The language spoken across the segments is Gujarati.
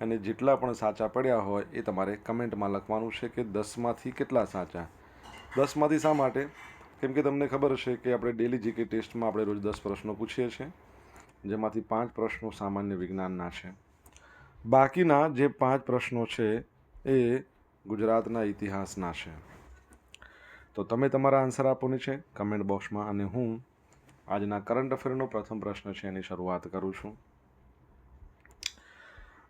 અને જેટલા પણ સાચા પડ્યા હોય એ તમારે કમેન્ટમાં લખવાનું છે કે દસમાંથી કેટલા સાચા. દસમાંથી શા માટે? કેમ કે તમને ખબર છે કે આપણે ડેલી જીકે ટેસ્ટમાં આપણે રોજ દસ પ્રશ્નો પૂછીએ છીએ, જેમાંથી પાંચ પ્રશ્નો સામાન્ય વિજ્ઞાનના છે. બાકીના જે પાંચ પ્રશ્નો છે એ ગુજરાતના ઇતિહાસના છે. તો તમે તમારા આન્સર આપોની છે કમેન્ટ બોક્સમાં અને હું આજના કરંટ અફેરનો પ્રથમ પ્રશ્ન છે એની શરૂઆત કરું છું.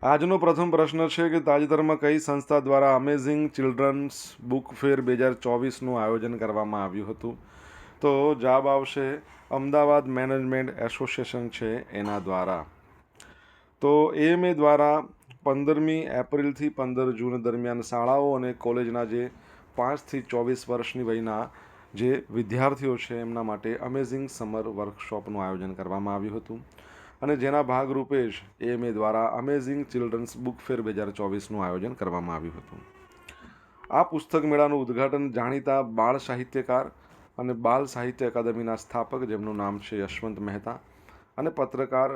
આજનો પ્રથમ પ્રશ્ન છે કે તાજેતરમાં કઈ સંસ્થા દ્વારા અમેઝિંગ ચિલ્ડ્રન્સ બુક ફેર બે હજાર ચોવીસનું આયોજન કરવામાં આવ્યું હતું? તો જવાબ આવશે અમદાવાદ મેનેજમેન્ટ એસોસિએશન છે એના દ્વારા. તો એએમએ દ્વારા પંદરમી એપ્રિલથી પંદર જૂન દરમિયાન શાળાઓ અને કોલેજના જે પાંચથી ચોવીસ વર્ષની વયના જે વિદ્યાર્થીઓ છે એમના માટે અમેઝિંગ સમર વર્કશોપનું આયોજન કરવામાં આવ્યું હતું. અને જેના ભાગરૂપે જ એએમએ દ્વારા અમેઝિંગ ચિલ્ડ્રન્સ બુક ફેર બે હજાર ચોવીસનું આયોજન કરવામાં આવ્યું હતું. આ પુસ્તક મેળાનું ઉદ્ઘાટન જાણીતા બાળ સાહિત્યકાર અને બાલ સાહિત્ય અકાદમીના સ્થાપક, જેમનું નામ છે યશવંત મહેતા, અને પત્રકાર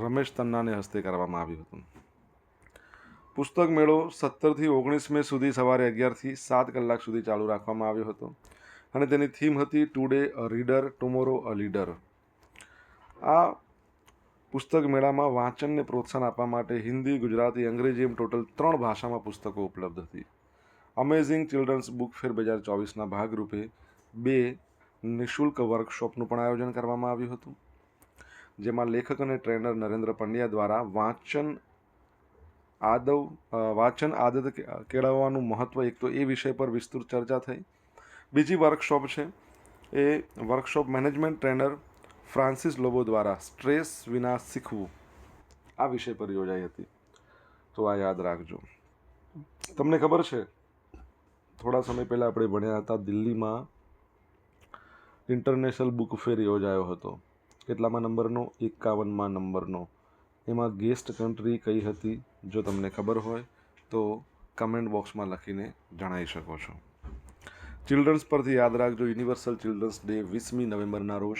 રમેશ તન્નાને હસ્તે કરવામાં આવ્યું હતું. પુસ્તક મેળો સત્તરથી ઓગણીસ મે સુધી સવારે અગિયારથી સાત કલાક સુધી ચાલુ રાખવામાં આવ્યો હતો અને તેની થીમ હતી today a reader, tomorrow a leader. આ પુસ્તક મેળામાં વાંચનને પ્રોત્સાહન આપવા માટે હિન્દી, ગુજરાતી, અંગ્રેજી એમ ટોટલ ત્રણ ભાષામાં પુસ્તકો ઉપલબ્ધ હતી. અમેઝિંગ ચિલ્ડ્રન્સ બુક ફેર બે હજાર ચોવીસના ભાગરૂપે બે નિઃશુલ્ક વર્કશોપનું પણ આયોજન કરવામાં આવ્યું હતું, જેમાં લેખક અને ટ્રેનર નરેન્દ્ર પંડ્યા દ્વારા વાંચન આદવ વાંચન આદત કેળવવાનું મહત્ત્વ એક તો એ વિષય પર વિસ્તૃત ચર્ચા થઈ. બીજી વર્કશોપ છે એ workshop management trainer Francis Lobo દ્વારા સ્ટ્રેસ વિના શીખવું. આ વિષય પર યોજાઈ હતી. તો આ યાદ રાખજો. તમને ખબર છે, થોડા સમય પહેલાં આપણે ભણ્યા હતા દિલ્હીમાં ઇન્ટરનેશનલ બુક ફેર યોજાયો હતો. કેટલામાં નંબરનો? એકાવનમાં નંબરનો. એમાં ગેસ્ટ કન્ટ્રી કઈ હતી? જો તમને ખબર હોય, તો કમેન્ટ બોક્સમાં લખીને જણાવી શકો છો. ચિલ્ડ્રન્સ પરથી યાદ રાખજો, યુનિવર્સલ ચિલ્ડ્રન્સ ડે વીસમી નવેમ્બરના રોજ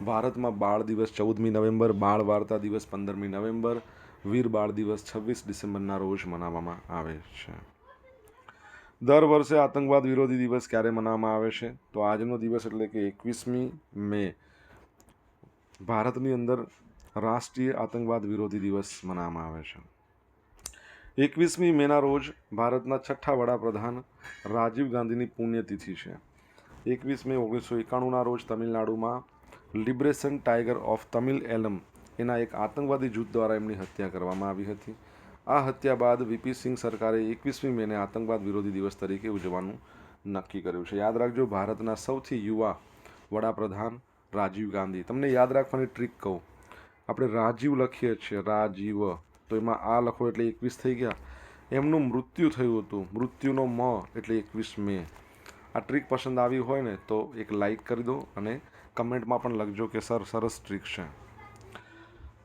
ભારતમાં બાળ દિવસ ચૌદમી નવેમ્બર, બાળ વાર્તા દિવસ પંદરમી નવેમ્બર, વીર બાળ દિવસ છવ્વીસ ડિસેમ્બરના રોજ મનાવવામાં આવે છે. દર વર્ષે આતંકવાદ વિરોધી દિવસ ક્યારે મનાવવામાં આવે છે? તો આજનો દિવસ એટલે કે એકવીસમી મે ભારતની અંદર રાષ્ટ્રીય આતંકવાદ વિરોધી દિવસ મનાવવામાં આવે છે. એકવીસમી મેના રોજ ભારતના છઠ્ઠા વડાપ્રધાન રાજીવ ગાંધીની પુણ્યતિથિ છે. એકવીસ મે ઓગણીસો એકાણુંના રોજ તમિલનાડુમાં liberation tiger of Tamil Eelam એના એક આતંકવાદી જૂથ દ્વારા એમની હત્યા કરવામાં આવી હતી. આ હત્યા બાદ વીપી સિંહ સરકારે એકવીસમી મેને આતંકવાદ વિરોધી દિવસ તરીકે ઉજવવાનું નક્કી કર્યું છે. યાદ રાખજો, ભારતના સૌથી યુવા વડાપ્રધાન રાજીવ ગાંધી. તમને યાદ રાખવાની ટ્રીક કહું. આપણે રાજીવ લખીએ છીએ, રાજીવ. તો એમાં આ લખો એટલે એકવીસ થઈ ગયા. એમનું મૃત્યુ થયું હતું. મૃત્યુનો મ એટલે એકવીસ મે. આ ટ્રીક પસંદ આવી હોય ને તો એક લાઈક કરી દો અને કમેન્ટમાં પણ લખજો કે સર, સરસ ટ્રીક છે.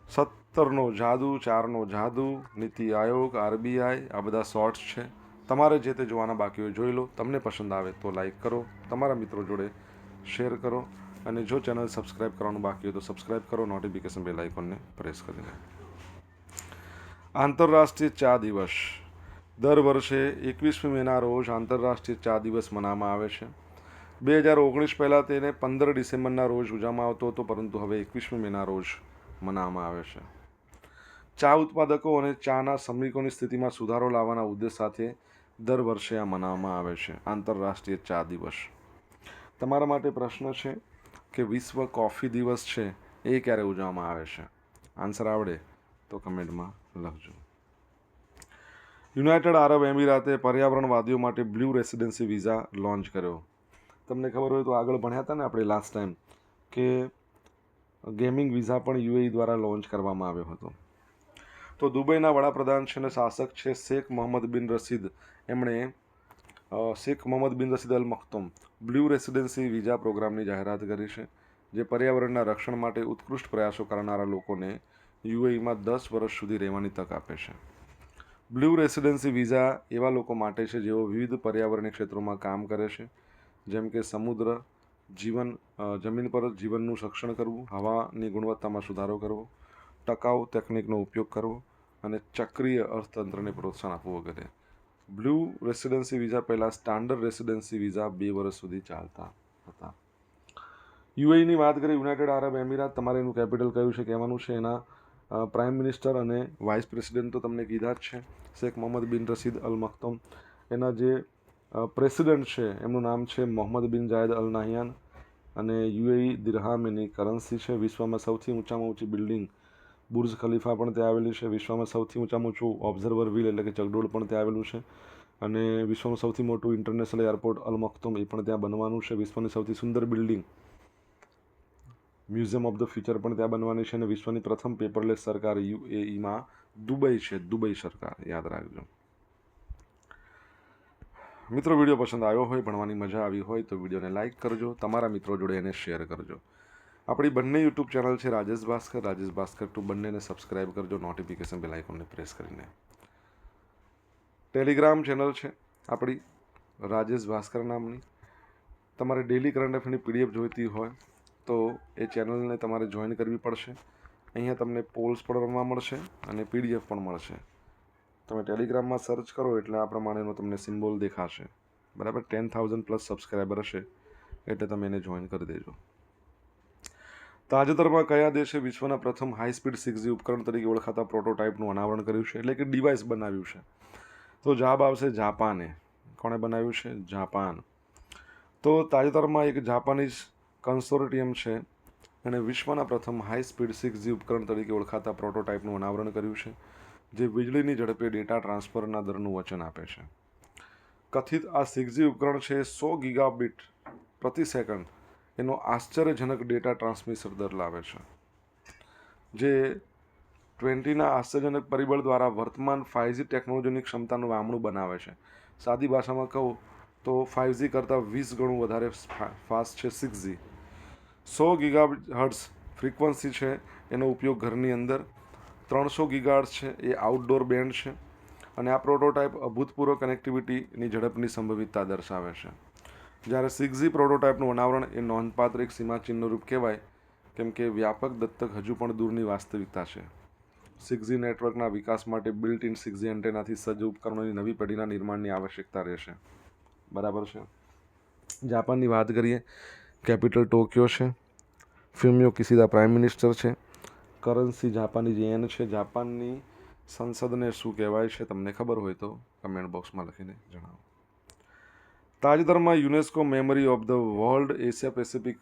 સત્તરનો જાદુ, ચારનો જાદુ, નીતિ આયોગ, આરબીઆઈ, આ બધા શોર્ટ્સ છે. તમારે જે તે જોવાના બાકી હોય જોઈ લો. તમને પસંદ આવે તો લાઈક કરો. તમારા મિત્રો જોડે શેર કરો. અને જો ચેનલ સબસ્ક્રાઇબ કરવાનું બાકી હોય તો સબસ્ક્રાઇબ કરો. નોટિફિકેશન બેલ આઇકોનને પ્રેસ કરીને. આંતરરાષ્ટ્રીય ચા દિવસ. દર વર્ષે એકવીસમી મેના રોજ આંતરરાષ્ટ્રીય ચા દિવસ મનાવવામાં આવે છે. બે હજાર ઓગણીસ પહેલાં તેને પંદર ડિસેમ્બરના રોજ ઉજવવામાં આવતો હતો, પરંતુ હવે એકવીસમી મેના રોજ મનાવવામાં આવે છે. ચા ઉત્પાદકો અને ચાના શ્રમિકોની સ્થિતિમાં સુધારો લાવવાના ઉદ્દેશ સાથે દર વર્ષે આ મનાવવામાં આવે છે. આંતરરાષ્ટ્રીય ચા દિવસ. તમારા માટે પ્રશ્ન છે કે વિશ્વ કોફી દિવસ છે એ ક્યારે ઉજવવામાં આવે છે? આન્સર આવડે તો કમેન્ટમાં લખજો. યુનાઇટેડ આરબ એમિરાતે પર્યાવરણવાદીઓ માટે બ્લુ રેસિડેન્સી વિઝા લોન્ચ કર્યો. તમને ખબર હોય તો આગળ ભણ્યા હતા ને આપણે લાસ્ટ ટાઈમ કે ગેમિંગ વિઝા પણ યુએઈ દ્વારા લોન્ચ કરવામાં આવ્યો હતો. તો દુબઈના વડાપ્રધાન છે અને શાસક છે શેખ મોહમ્મદ બિન રસીદ એમણે Sheikh Mohammed bin Rashid Al Maktoum blue residency visa પ્રોગ્રામની જાહેરાત કરી છે, જે પર્યાવરણના રક્ષણ માટે ઉત્કૃષ્ટ પ્રયાસો કરનારા લોકોને યુએઈમાં દસ વર્ષ સુધી રહેવાની તક આપે છે. બ્લુ રેસિડેન્સી વિઝા એવા લોકો માટે છે જેઓ વિવિધ પર્યાવરણીય ક્ષેત્રોમાં કામ કરે છે જેમ કે સમુદ્ર, જીવન જમીન પર જીવનનું રક્ષણ કરવું, હવાની ગુણવત્તામાં સુધારો કરવો, ટકાઉ ટેકનિકનો ઉપયોગ કરવો અને ચક્રીય અર્થતંત્રને પ્રોત્સાહન આપવું વગેરે. બ્લુ રેસિડેન્સી વિઝા પહેલાં સ્ટાન્ડર્ડ રેસિડેન્સી વિઝા બે વર્ષ સુધી ચાલતા હતા. યુએઈની વાત કરીએ, યુનાઇટેડ આરબ એમિરાત, તમારે એનું કેપિટલ કયું છે કહેવાનું છે? એના પ્રાઇમ મિનિસ્ટર અને વાઇસ પ્રેસિડેન્ટ તો તમને કીધા જ છે, Sheikh Mohammed bin Rashid Al મખ્તમ એના જે પ્રેસિડેન્ટ છે, એમનું નામ છે મોહમ્મદ બિન જાયદ અલ નાહિયાન અને યુએઈ દિરહામ, એની કરન્સી છે. વિશ્વમાં સૌથી ઊંચામાં ઊંચી બિલ્ડિંગ બુર્જ ખલીફા પણ ત્યાં આવેલી છે. વિશ્વમાં સૌથી ઊંચામાં ઊંચું ઓબ્ઝર્વર વ્હીલ એટલે કે ચગડોળ પણ ત્યાં આવેલું છે અને વિશ્વનું સૌથી મોટું ઇન્ટરનેશનલ એરપોર્ટ અલ મખ્તુમ એ પણ ત્યાં બનવાનું છે. વિશ્વની સૌથી સુંદર building museum of the future પણ ત્યાં બનવાની છે અને વિશ્વની પ્રથમ પેપરલેસ સરકાર યુએઈમાં દુબઈ છે. દુબઈ સરકાર, યાદ રાખજો. મિત્રો, વીડિયો પસંદ આવ્યો હોય, ભણવાની મજા આવી હોય, તો વિડીયોને લાઇક કરજો, તમારા મિત્રો જોડે એને શેર કરજો. આપણી બંને યુટ્યુબ ચેનલ છે રાજેશ ભાસ્કર રાજેશ ભાસ્કર ટુ બંનેને સબસ્ક્રાઇબ કરજો, નોટિફિકેશન બેલ આઇકોનને પ્રેસ કરીને. ટેલિગ્રામ ચેનલ છે આપણી, રાજેશ ભાસ્કર નામની. તમારે ડેલી કરંટ અફેરની પીડીએફ જોઈતી હોય, તો એ ચેનલને તમારે જોઈન કરવી પડશે. અહીંયા તમને પોલ્સ પણ રમવા મળશે અને પીડીએફ પણ મળશે. તમે ટેલિગ્રામમાં સર્ચ કરો એટલે આ પ્રમાણેનો તમને સિમ્બોલ દેખાશે. બરાબર? ટેન થાઉઝન્ડ પ્લસ સબસ્ક્રાઈબર હશે એટલે તમે એને જોઈન કરી દેજો. તાજેતરમાં કયા દેશે વિશ્વના પ્રથમ હાઈ સ્પીડ સિક્સ જી ઉપકરણ તરીકે ઓળખાતા પ્રોટોટાઇપનું અનાવરણ કર્યું છે? એટલે કે ડિવાઇસ બનાવ્યું છે. તો જવાબ આવશે જાપાને. કોણે બનાવ્યું છે? જાપાન. તો તાજેતરમાં એક જાપાનીઝ કન્સોર્ટિયમ છે. એણે વિશ્વના પ્રથમ હાઈ સ્પીડ સિક્સ જી ઉપકરણ તરીકે ઓળખાતા પ્રોટોટાઇપનું અનાવરણ કર્યું છે. જે વીજળીની ઝડપે ડેટા ટ્રાન્સફરના દરનું વચન આપે છે. કથિત આ સિક્સ જી ઉપકરણ છે સો ગીગાબીટ પ્રતિ સેકન્ડ એનો આશ્ચર્યજનક ડેટા ટ્રાન્સમિશન દર લાવે છે. જે ટ્વેન્ટીના આશ્ચર્યજનક પરિબળ દ્વારા વર્તમાન ફાઇવજી ટેકનોલોજીની ક્ષમતાનું વામણું બનાવે છે. સાદી ભાષામાં કહું તો ફાઇવજી કરતાં વીસ ગણું વધારે ફાસ્ટ છે સિક્સ જી સો ગીગા હર્ટ્સ ફ્રીક્વન્સી છે, એનો ઉપયોગ ઘરની અંદર ત્રણસો ગીગાર્ડ્સ છે, એ આઉટડોર બેન્ડ છે અને આ પ્રોટોટાઇપ અભૂતપૂર્વ કનેક્ટિવિટીની ઝડપની સંભવિતતા દર્શાવે છે. જ્યારે સિક્સ જી પ્રોટોટાઇપનું અનાવરણ એ નોંધપાત્ર એક સીમાચિહ્નરૂપ રૂપ કહેવાય, કેમ કે વ્યાપક દત્તક હજુ પણ દૂરની વાસ્તવિકતા છે. સિક્સ જી નેટવર્કના વિકાસ માટે બિલ્ટ ઇન સિક્સ જી એન્ટેનાથી સજ્જ ઉપકરણોની નવી પેઢીના નિર્માણની આવશ્યકતા રહેશે. બરાબર છે? જાપાનની વાત કરીએ, કેપિટલ ટોક્યો છે ફ્યુમિયો કિસીદા પ્રાઇમ મિનિસ્ટર છે કરન્સી જાપાની યેન છે. જાપાનની સંસદને શું કહેવાય છે તમને ખબર હોય તો કમેન્ટ બોક્સમાં લખીને જણાવો. તાજેતરમાં UNESCO memory of the world Asia Pacific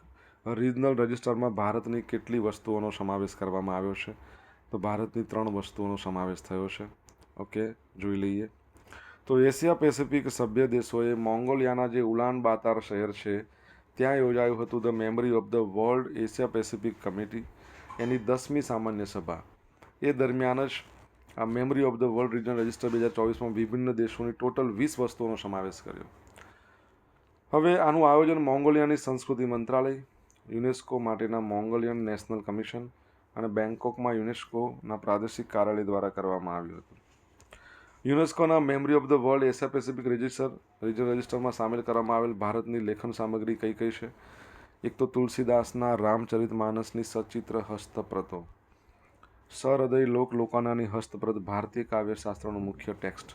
regional રજિસ્ટરમાં ભારતની કેટલી વસ્તુઓનો સમાવેશ કરવામાં આવ્યો છે? તો ભારતની ત્રણ વસ્તુઓનો સમાવેશ થયો છે. ઓકે, જોઈ લઈએ. તો એશિયા પેસિફિક સભ્ય દેશોએ મોંગોલિયાના જે ઉલાન બાતાર શહેર છે, ત્યાં યોજાયું હતું the memory of the world Asia Pacific committee. એની દસમી સામાન્ય સભા. એ દરમિયાન જ આ memory of the world regional register બે હજાર ચોવીસમાં વિભિન્ન દેશોની ટોટલ વીસ વસ્તુઓનો સમાવેશ કર્યો. હવે આનું આયોજન મોંગોલિયાની સંસ્કૃતિ મંત્રાલય, યુનેસ્કો માટેના મોંગોલિયન નેશનલ કમિશન અને બેંકોકમાં યુનેસ્કોના પ્રાદેશિક કાર્યાલય દ્વારા કરવામાં આવ્યું હતું. યુનેસ્કોના memory of the world Asia Pacific register regional રજિસ્ટરમાં સામેલ કરવામાં આવેલ ભારતની લેખન સામગ્રી કઈ કઈ છે? એક તો તુલસીદાસના રામચરિત માનસની સચિત્ર હસ્તપ્રતો. સહૃદય લોક લોકાનાની હસ્તપ્રત ભારતીય કાવ્યશાસ્ત્રનો મુખ્ય ટેક્સ્ટ.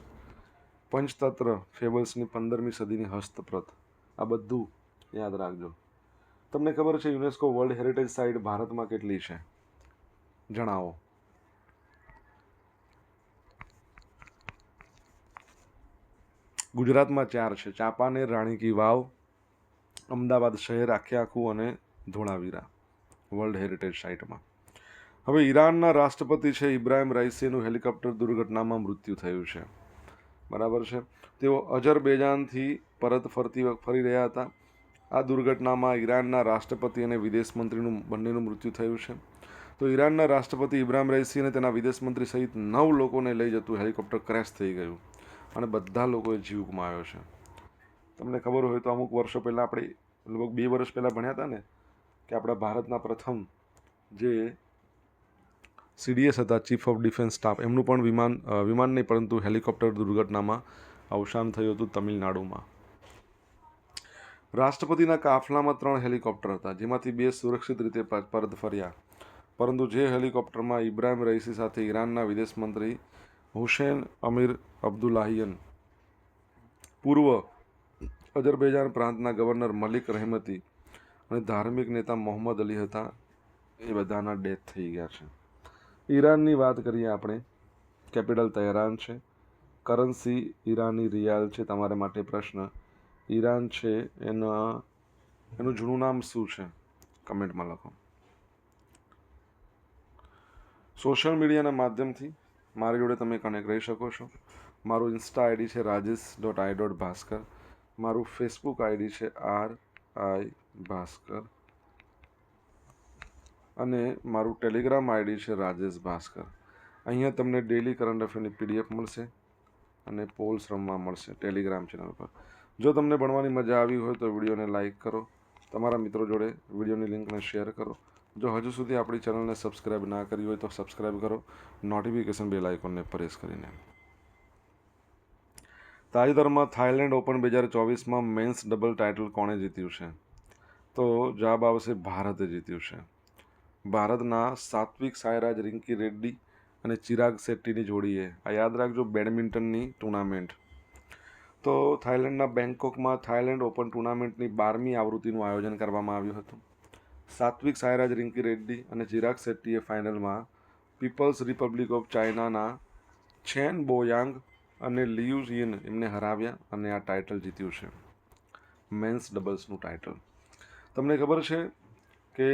પંચતંત્ર ફેબલ્સની પંદરમી સદીની હસ્તપ્રત. આ બધું યાદ રાખજો. તમને ખબર છે યુનેસ્કો વર્લ્ડ હેરિટેજ સાઇટ ભારતમાં કેટલી છે? જણાવો. ગુજરાતમાં ચાર છે. ચાંપાનેર રાણી કી વાવ અમદાવાદ શહેર આખે આખું અને ધોળાવીરા, વર્લ્ડ હેરિટેજ સાઇટમાં. હવે ઈરાનના રાષ્ટ્રપતિ છે ઇબ્રાહિમ રાઇસીનું હેલિકોપ્ટર દુર્ઘટનામાં મૃત્યુ થયું છે. બરાબર છે? તેઓ અજરબેજાનથી પરત ફરતી ફરી રહ્યા હતા. આ દુર્ઘટનામાં ઈરાનના રાષ્ટ્રપતિ અને વિદેશ મંત્રીનું, બંનેનું મૃત્યુ થયું છે. તો ઈરાનના રાષ્ટ્રપતિ ઇબ્રાહિમ રઈસી અને તેના વિદેશ મંત્રી સહિત નવ લોકોને લઈ જતું હેલિકોપ્ટર ક્રેશ થઈ ગયું અને બધા લોકોએ જીવ ગુમાવ્યો છે. તમને ખબર હોય તો અમુક વર્ષો પહેલાં આપણે લગભગ બે વર્ષ પહેલાં ભણ્યા હતા ને, કે આપણા ભારતના પ્રથમ જે સીડીએસ હતા, ચીફ ઓફ ડિફેન્સ સ્ટાફ, એમનું પણ વિમાન વિમાન નહીં, પરંતુ હેલિકોપ્ટર દુર્ઘટનામાં અવસાન થયું હતું તમિલનાડુમાં. રાષ્ટ્રપતિના કાફલામાં ત્રણ હેલિકોપ્ટર હતા, જેમાંથી બે સુરક્ષિત રીતે પરત ફર્યા. પરંતુ જે હેલિકોપ્ટરમાં ઇબ્રાહિમ રઈસી સાથે ઈરાનના વિદેશ મંત્રી હુસેન અમીર અબ્દુલ્લાહિયન પૂર્વ અજરબૈજાન પ્રાંતના ગવર્નર મલિક રહેમતી અને ધાર્મિક નેતા મોહમ્મદ અલી હતા, એ બધાના ડેથ થઈ ગયા છે. ઈરાનની વાત કરીએ આપણે, કેપિટલ તહેરાન છે. કરન્સી ઈરાની રિયાલ છે, તમારા માટે પ્રશ્ન. ઈરાન છે, એના, એનું જૂનું નામ શું છે? કમેન્ટમાં લખો. સોશિયલ મીડિયાના માધ્યમથી મારી જોડે તમે કનેક્ટ રહી શકો છો. મારું ઇન્સ્ટા આઈડી છે Rajesh dot I dot Bhaskar. મારું ફેસબુક આઈડી છે આર આઈ ભાસ્કર અને મારું ટેલિગ્રામ આઈડી છે રાજેશ ભાસ્કર. અહીંયા તમને ડેલી કરંટ અફેરની પીડીએફ મળશે અને પોલ્સ રમવા મળશે ટેલિગ્રામ ચેનલ પર. જો તમને ભણવાની મજા આવી હોય તો વિડીયોને લાઇક કરો, તમારા મિત્રો જોડે વિડીયોની લિંકને શેર કરો. જો હજુ સુધી આપણી ચેનલને સબસ્ક્રાઇબ ના કરી હોય તો સબસ્ક્રાઇબ કરો, નોટિફિકેશન બેલ આઇકોનને પ્રેસ કરીને. તાજેતરમાં થાઇલેન્ડ ઓપન બે હજાર ચોવીસમાં મેન્સ ડબલ ટાઇટલ કોણે જીત્યું છે? તો જવાબ આવશે ભારતે જીત્યું છે. ભારતના સાત્વિક સાયરાજ રિંકી રેડ્ડી અને ચિરાગ શેટ્ટીની જોડીએ. આ યાદ રાખજો બેડમિન્ટનની ટુર્નામેન્ટ. તો થાઇલેન્ડના બેંકોકમાં થાઇલેન્ડ ઓપન ટુર્નામેન્ટની બારમી આવૃત્તિનું આયોજન કરવામાં આવ્યું હતું. સાત્વિક સાયરાજ રિંકી રેડ્ડી અને ચિરાગ શેટ્ટીએ ફાઇનલમાં પીપલ્સ રિપબ્લિક ઓફ ચાઇનાના છેન બોયાંગ અને લિયુ યિન એમને હરાવ્યા અને આ ટાઇટલ જીત્યું છે. મેન્સ ડબલ્સનું ટાઇટલ તમને ખબર છે કે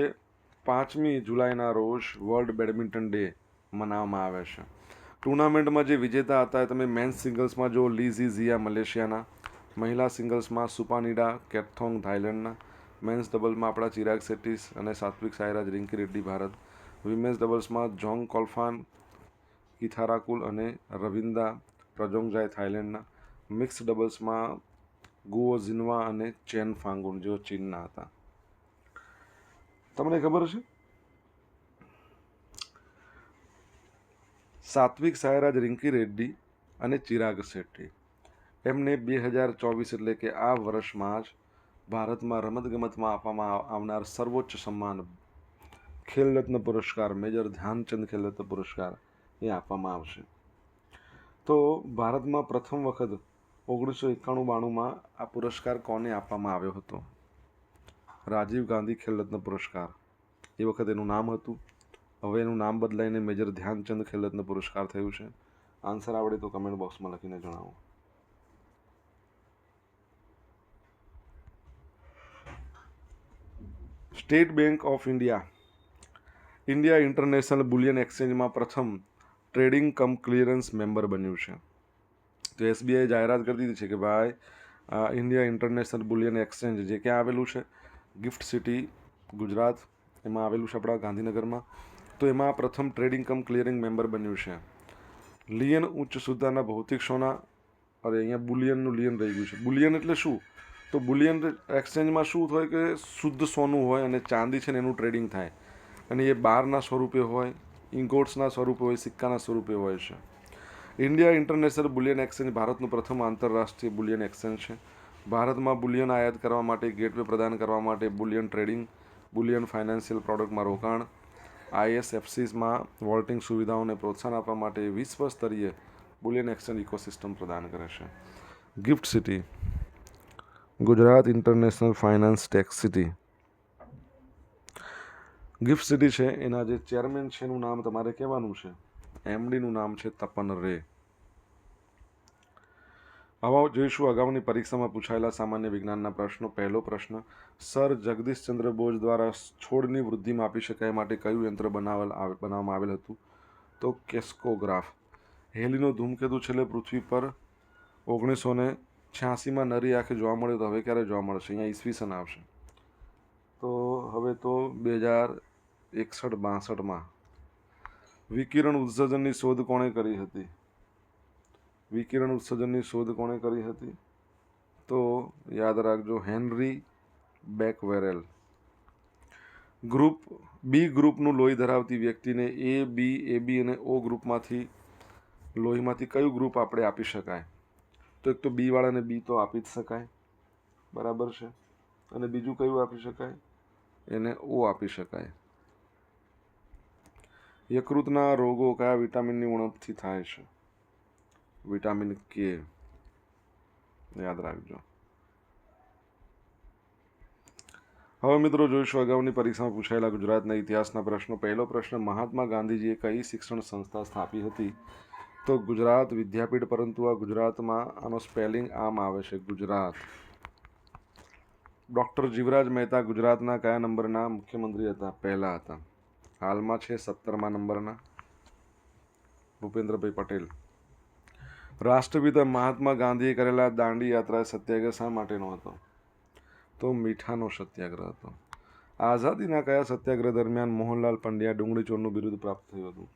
પાંચમી જુલાઈના રોજ વર્લ્ડ બેડમિન્ટન ડે મનાવવામાં આવે છે. ટુર્નામેન્ટમાં જે વિજેતા હતા એ તમે મેન્સ સિંગલ્સમાં જો લીઝી ઝિયા મલેશિયાના, મહિલા સિંગલ્સમાં સુપાનીડા કેથોંગ થાઇલેન્ડના મેન્સ ડબલમાં આપણા ચિરાગ શેટ્ટી અને સાત્વિક સાયરાજ રિંકી રેડ્ડી ભારત વિમેન્સ ડબલ્સમાં જોંગ કોલ્ફાન કિથારાકુલ અને રવિન્દા પ્રજોંગજાય થાઇલેન્ડના મિક્સ ડબલ્સમાં ગુઓ, ઝિનવા અને ચેન ફાંગુન જેઓ ચીનના હતા. તમને ખબર છે સાત્વિક સાયરાજ રિંકી રેડ્ડી અને ચિરાગ શેટ્ટી. એમને બે હજાર ચોવીસ એટલે કે આ વર્ષમાં જ ભારતમાં રમતગમતમાં આપવામાં આવ- આવનાર સર્વોચ્ચ સન્માન ખેલરત્ન પુરસ્કાર, મેજર ધ્યાનચંદ ખેલરત્ન પુરસ્કાર એ આપવામાં આવશે. તો ભારતમાં પ્રથમ વખત ઓગણીસો એકાણું બાણુંમાં આ પુરસ્કાર કોને આપવામાં આવ્યો હતો? રાજીવ ગાંધી ખેલરત્ન પુરસ્કાર. એ વખત એનું નામ હતું. હવે એનું નામ બદલાઈને મેજર ધ્યાનચંદ ખેલરત્ન પુરસ્કાર થયું છે. આન્સર આવડે તો કમેન્ટ બોક્સમાં લખીને જણાવો. State Bank of India. India International Bullion એક્સચેન્જમાં પ્રથમ ટ્રેડિંગ કમ ક્લિયરન્સ મેમ્બર બન્યું છે. તો એસબીઆઈ જાહેરાત કરી દીધી છે કે ભાઈ ઇન્ડિયા ઇન્ટરનેશનલ બુલિયન એક્સચેન્જ જે ક્યાં આવેલું છે, ગિફ્ટ સિટી, ગુજરાત, એમાં આવેલું છે આપણા ગાંધીનગરમાં. તો એમાં પ્રથમ ટ્રેડિંગ કમ ક્લિયરિંગ મેમ્બર બન્યું છે. લિયન ઉચ્ચ સુધારના ભૌતિક સોના, અરે અહીંયા બુલિયનનું લિયન રહી ગયું છે. બુલિયન એટલે શું? તો બુલિયન એક્સચેન્જમાં શું થાય કે શુદ્ધ સોનું હોય અને ચાંદી છે ને એનું ટ્રેડિંગ થાય. અને એ બારના સ્વરૂપે હોય ઇન્ગોટ્સના સ્વરૂપે હોય, સિક્કાના સ્વરૂપે હોય છે. ઇન્ડિયા ઇન્ટરનેશનલ બુલિયન એક્સચેન્જ ભારતનું પ્રથમ આંતરરાષ્ટ્રીય બુલિયન એક્સચેન્જ છે. ભારતમાં બુલિયન આયાત કરવા માટે, ગેટવે પ્રદાન કરવા માટે બુલિયન ટ્રેડિંગ, બુલિયન ફાઇનાન્શિયલ પ્રોડક્ટમાં રોકાણ, આઈએસએફસીસમાં વોલ્ટિંગ સુવિધાઓને પ્રોત્સાહન આપવા માટે વિશ્વ સ્તરીય બુલિયન એક્સચેન્જ ઇકોસિસ્ટમ પ્રદાન કરે છે. GIFT City, Gujarat International Finance Tec City GIFT City છે. એના જે ચેરમેન છે એનું નામ તમારે કહેવાનું છે. એમડીનું નામ છે તપન રે. હવે જોઈશું અગાઉની પરીક્ષામાં પૂછાયેલા સામાન્ય વિજ્ઞાનના પ્રશ્નો. પહેલો પ્રશ્ન, સર જગદીશચંદ્ર બોઝ દ્વારા છોડની વૃદ્ધિ માપી શકાય માટે કયું યંત્ર બનાવેલ બનાવવામાં આવેલ હતું? તો કેસ્કોગ્રાફ. હેલીનો ધૂમકેતુ છેલ્લે પૃથ્વી પર ઓગણીસો ને છ્યાસીમાં નરી આંખે જોવા મળ્યો તો હવે ક્યારે જોવા મળશે? અહીંયા ઈસવીસન આવશે. તો હવે તો બે હજાર એકસઠ બાસઠમાં વિકિરણ ઉત્સર્જનની શોધ કોણે કરી હતી? વિકિરણ ઉત્સર્જનની શોધ કોણે કરી હતી? તો યાદ રાખજો, હેનરી બેકવેરેલ. ગ્રુપ બી ગ્રુપનું લોહી ધરાવતી વ્યક્તિને એ, બી એ, બી અને ઓ ગ્રુપમાંથી લોહીમાંથી કયું ગ્રુપ આપણે આપી શકાય? તો એક તો બીવાળાને બી તો આપી જ શકાય. બરાબર છે? અને બીજું કયું આપી શકાય? એને ઓ આપી શકાય. યકૃતના રોગો કયા વિટામિનની ઉણપથી થાય છે? વિટામિન કે? યાદ રાખજો. હવે મિત્રો જોઈશું અગાઉની પરીક્ષામાં પૂછાયેલા ગુજરાતના ઇતિહાસના પ્રશ્નો. પહેલો પ્રશ્ન, મહાત્મા ગાંધીજીએ કઈ શિક્ષણ સંસ્થા સ્થાપી હતી? તો ગુજરાત વિદ્યાપીઠ, પરંતુ આ ગુજરાતમાં આનો સ્પેલિંગ આમ આવે છે, ગુજરાત. ડૉક્ટર જીવરાજ મહેતા ગુજરાતના કયા નંબરના મુખ્યમંત્રી હતા? પહેલાં હતા. હાલમાં છે સત્તરમા નંબરના. ભૂપેન્દ્રભાઈ પટેલ. રાષ્ટ્રપિતા મહાત્મા ગાંધીએ કરેલા દાંડી યાત્રા સત્યાગ્રહ શા માટેનો હતો? તો મીઠાનો સત્યાગ્રહ હતો. આઝાદીના કયા સત્યાગ્રહ દરમિયાન મોહનલાલ પંડ્યા ડુંગળી ચોરનું બિરુદ પ્રાપ્ત થયું હતું?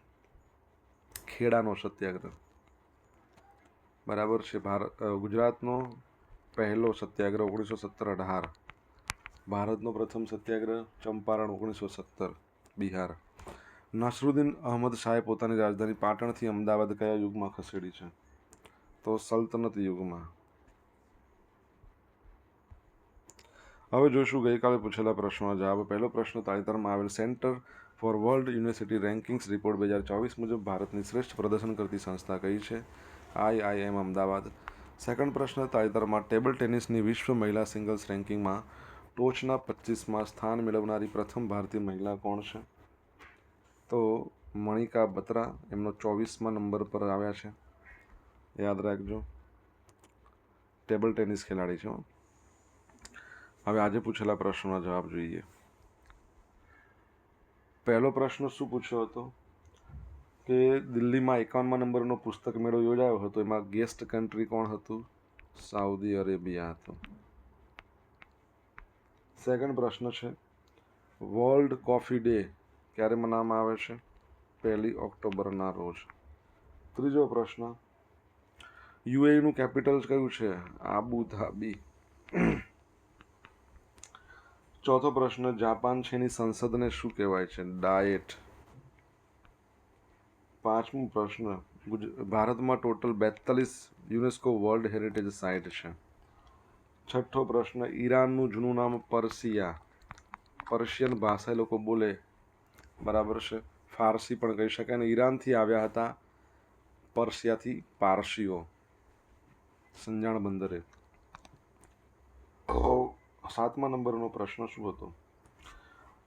ખેડાનો સત્યાગ્રહ. બરાબર છે, ભારત ગુજરાતનો પહેલો સત્યાગ્રહ ઓગણીસો સત્તર અઢાર. ભારતનો પ્રથમ સત્યાગ્રહ ચંપારણ ઓગણીસો સત્તર, બિહાર. નસરુદ્દીન અહમદ શાહે પોતાની રાજધાની પાટણથી અમદાવાદ કયા યુગમાં ખસેડી છે? તો સલ્તનત યુગમાં. હવે જોઈશું ગઈકાલે પૂછેલા પ્રશ્નોના જવાબ. પહેલો પ્રશ્ન, તાજેતરમાં આવેલ Center for World University Rankings report બે હજાર ચોવીસ મુજબ ભારતની શ્રેષ્ઠ પ્રદર્શન કરતી સંસ્થા કઈ છે? આઈઆઈએમ અમદાવાદ. સેકન્ડ પ્રશ્ન, તાજેતરમાં ટેબલ ટેનિસની વિશ્વ મહિલા સિંગલ્સ રેન્કિંગમાં ટોચના પચીસમાં સ્થાન મેળવનારી પ્રથમ ભારતીય મહિલા કોણ છે? તો મણિકા બત્રા એમનો ચોવીસમાં નંબર પર આવ્યા છે. યાદ રાખજો. ટેબલ ટેનિસ ખેલાડી છે હવે આજે પૂછેલા પ્રશ્નોના જવાબ જોઈએ. પહેલો પ્રશ્ન શું પૂછ્યો હતો? કે દિલ્હીમાં એકાવનમાં નંબરનો પુસ્તક મેળો યોજાયો હતો, એમાં ગેસ્ટ કન્ટ્રી કોણ હતું? સાઉદી અરેબિયા હતું. સેકન્ડ પ્રશ્ન છે. વર્લ્ડ કોફી ડે ક્યારે મનાવવામાં આવે છે? પહેલી ઓક્ટોબરના રોજ. ત્રીજો પ્રશ્ન યુએઈનું કેપિટલ કયું છે? આબુ ધાબી ચોથો પ્રશ્ન, જાપાન છે એની સંસદને શું કહેવાય છે? ડાયેટ. પાંચમો પ્રશ્ન ભારતમાં ટોટલ બેતાલીસ યુનેસ્કો વર્લ્ડ હેરિટેજ સાઇટ છે. છઠ્ઠો પ્રશ્ન, ઈરાનનું જૂનું નામ પર્સિયા. પર્શિયન ભાષા લોકો બોલે, બરાબર છે. ફારસી પણ કહી શકાય અને ઈરાનથી આવ્યા હતા પર્શિયાથી પારસીઓ. સંજાણ બંદરે. સાતમા નંબરનો પ્રશ્ન શું હતો?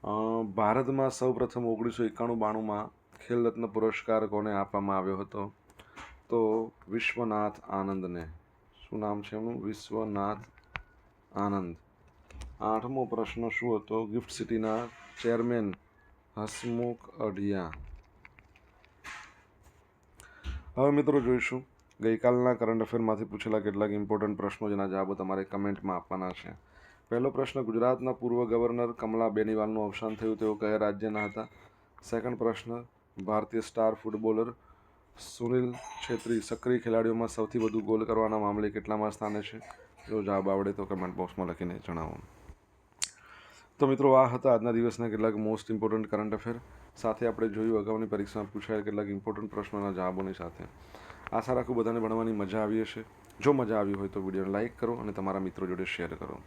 ભારતમાં ભારતમાં સૌપ્રથમ ઓગણીસો એકાણું બાણુંમાં ખેલ રત્ન પુરસ્કાર કોને આપવામાં આવ્યો હતો? તો વિશ્વનાથ આનંદને. શું નામ છે એમનું? વિશ્વનાથ આનંદ. આઠમો પ્રશ્ન શું હતો? ગિફ્ટ સિટીના ચેરમેન હસમુખ અઢિયા. હવે મિત્રો જોઈશું. ગઈકાલના કરંટ અફેરમાંથી પૂછેલા કેટલાક ઇમ્પોર્ટન્ટ પ્રશ્નો જેના જવાબો તમારે કમેન્ટમાં આપવાના છે. પહેલો પ્રશ્ન, ગુજરાતના પૂર્વ ગવર્નર કમલા બેનીવાલનું અવસાન થયું તેઓ કયા રાજ્યના હતા? સેકન્ડ પ્રશ્ન, ભારતીય સ્ટાર ફૂટબોલર સુનિલ છેત્રી સક્રિય ખેલાડીઓમાં સૌથી વધુ ગોલ કરવાના મામલે કેટલામાં સ્થાને છે? જો જવાબ આવડે તો કમેન્ટ બોક્સમાં લખીને જણાવો. તો મિત્રો, આ હતા આજના દિવસના કેટલાક મોસ્ટ ઇમ્પોર્ટન્ટ કરંટ અફેર સાથે આપણે જોયું, અગાઉની પરીક્ષામાં પૂછાયેલ કેટલાક ઇમ્પોર્ટન્ટ પ્રશ્નોના જવાબોની સાથે. આશા રાખું બધાને ભણવાની મજા આવી હશે. જો મજા આવી હોય તો વિડીયોને લાઇક કરો અને તમારા મિત્રો જોડે શેર કરો.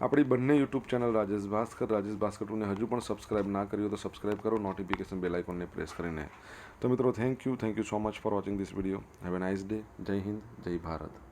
આપણી બંને યુટ્યુબ ચેનલ રાજેશ ભાસ્કર રાજેશ ભાસ્કર ટુને હજુ પણ સબસ્ક્રાઇબ ના કર્યું તો સબસ્ક્રાઇબ કરો નોટિફિકેશન બેલ આઇકોનને પ્રેસ કરીને. તો મિત્રો thank you thank you so much for watching this video have a nice day Jai Hind, Jai Bharat.